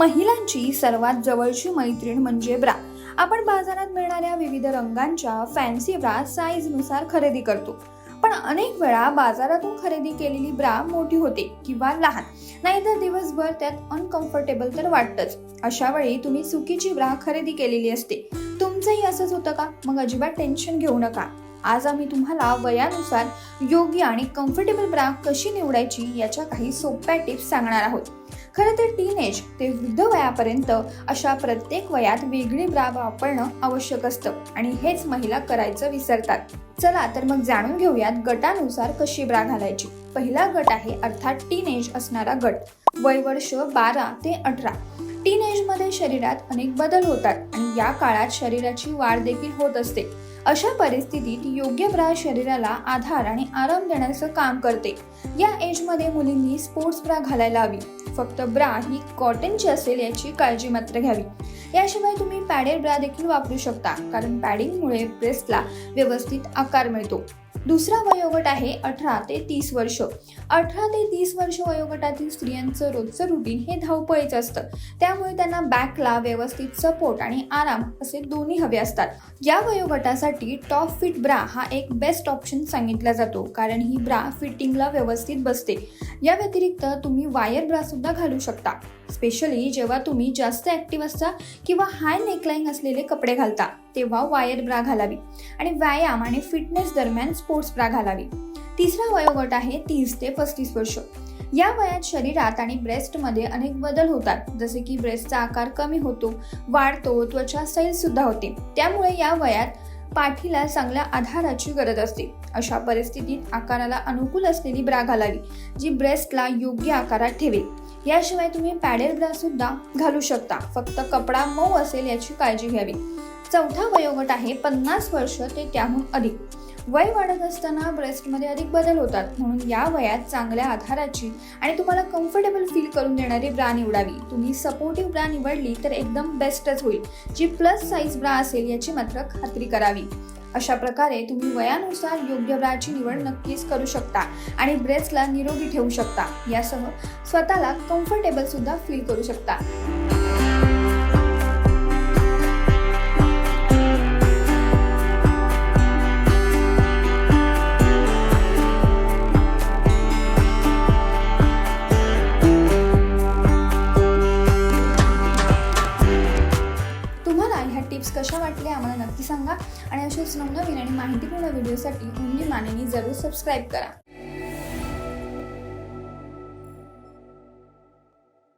महिलांची सर्वात जवळची मैत्रीण म्हणजे ब्रा. आपण बाजारात मिळणाऱ्या विविध रंगांच्या फॅन्सी ब्रा साईजनुसार खरेदी करतो. पण अनेक वेळा बाजारातून खरेदी केलेली ब्रा मोठी होते किंवा लहान. नाहीतर दिवसभर त्यात अनकम्फर्टेबल तर वाटतंच. अशा वेळी तुम्ही चुकीची ब्रा खरेदी केलेली असते. तुमचंही असंच होतं का? मग अजिबात टेन्शन घेऊ नका. आज आम्ही तुम्हाला वयानुसार योग्य आणि कम्फर्टेबल ब्रा कशी निवडायची याच्या काही सोप्या टिप्स सांगणार आहोत. खरं तर टीनेज ते वृद्ध वयापर्यंत अशा प्रत्येक वयात वेगळी ब्रा वापरणं आवश्यक असतं आणि हेच महिला करायचं विसरतात. चला तर मग जाणून घेऊयात गटानुसार कशी ब्रा घालायची. पहिला गट आहे अर्थात टीनेज असणारा गट. वय वर्ष बारा ते अठरा. टीनेजमध्ये शरीरात अनेक बदल होतात आणि या काळात शरीराची वाढ देखील होत असते. अशा परिस्थितीत योग्य ब्रा शरीराला आधार आणि आराम देण्याचं काम करते. या एजमध्ये मुलींनी स्पोर्ट्स ब्रा घालायला हवी. फक्त ब्रा ही कॉटनची असेल याची काळजी मात्र घ्यावी. याशिवाय तुम्ही पॅडेड ब्रा देखील वापरू शकता कारण पॅडिंगमुळे ब्रेस्टला व्यवस्थित आकार मिळतो. दुसरा वयोगट आहे अठरा ते तीस वर्ष. अठरा ते तीस वर्ष वयोगटातील स्त्रियांचं रोजचं रुटीन हे धावपळीचं असतं. त्यामुळे त्यांना बॅकला व्यवस्थित सपोर्ट आणि आराम असे दोन्ही हवे असतात. या वयोगटासाठी टॉप फिट ब्रा हा एक बेस्ट ऑप्शन सांगितला जातो कारण ही ब्रा फिटिंगला व्यवस्थित बसते. या व्यतिरिक्त तुम्ही वायर ब्रा सुद्धा घालू शकता. स्पेशली जेव्हा तुम्ही जास्त ॲक्टिव्ह असता किंवा हाय नेकलाईन असलेले कपडे घालता तेव्हा वायर ब्रा घालावी आणि व्यायाम आणि फिटनेस दरम्यान स्पोर्ट्स ब्रा घालावी. तिसरा वयोगट आहे तीस ते पस्तीस वर्ष. या वयात शरीरात आणि ब्रेस्टमध्ये अनेक बदल होतात. जसे की ब्रेस्टचा आकार कमी होतो वाढतो त्वचा सैल सुद्धा होते. त्यामुळे या वयात पाठीला चांगल्या आधाराची गरज असते. अशा परिस्थितीत आकाराला अनुकूल असलेली ब्रा घालावी जी ब्रेस्टला योग्य आकारात ठेवेल. याशिवाय तुम्ही पॅडेल ब्रा सुद्धा घालू शकता. फक्त कपडा मऊ असेल याची काळजी घ्यावी. चौथा वयोगट आहे पन्नास वर्ष ते त्याहून अधिक. वय वाढत असताना ब्रेस्टमध्ये अधिक बदल होतात. म्हणून या वयात चांगल्या आधाराची आणि तुम्हाला कम्फर्टेबल फील करून देणारी ब्रा निवडावी. तुम्ही सपोर्टिव्ह ब्रा निवडली तर एकदम बेस्टच होईल. जी प्लस साईज ब्रा असेल याची मात्र खात्री करावी. अशा प्रकारे तुम्ही वयानुसार योग्य ब्राची निवड नक्कीच करू शकता आणि ब्रेस्टला निरोगी ठेवू शकता. यासह स्वतःला कम्फर्टेबल सुद्धा फील करू शकता. तुम्हाला ह्या टिप्स कशा वाटल्या आम्हाला नक्की सांगा. आणि अशाच नवनवीन आणि माहितीपूर्ण व्हिडिओसाठी तुम्ही मानेनी जरूर सबस्क्राईब करा.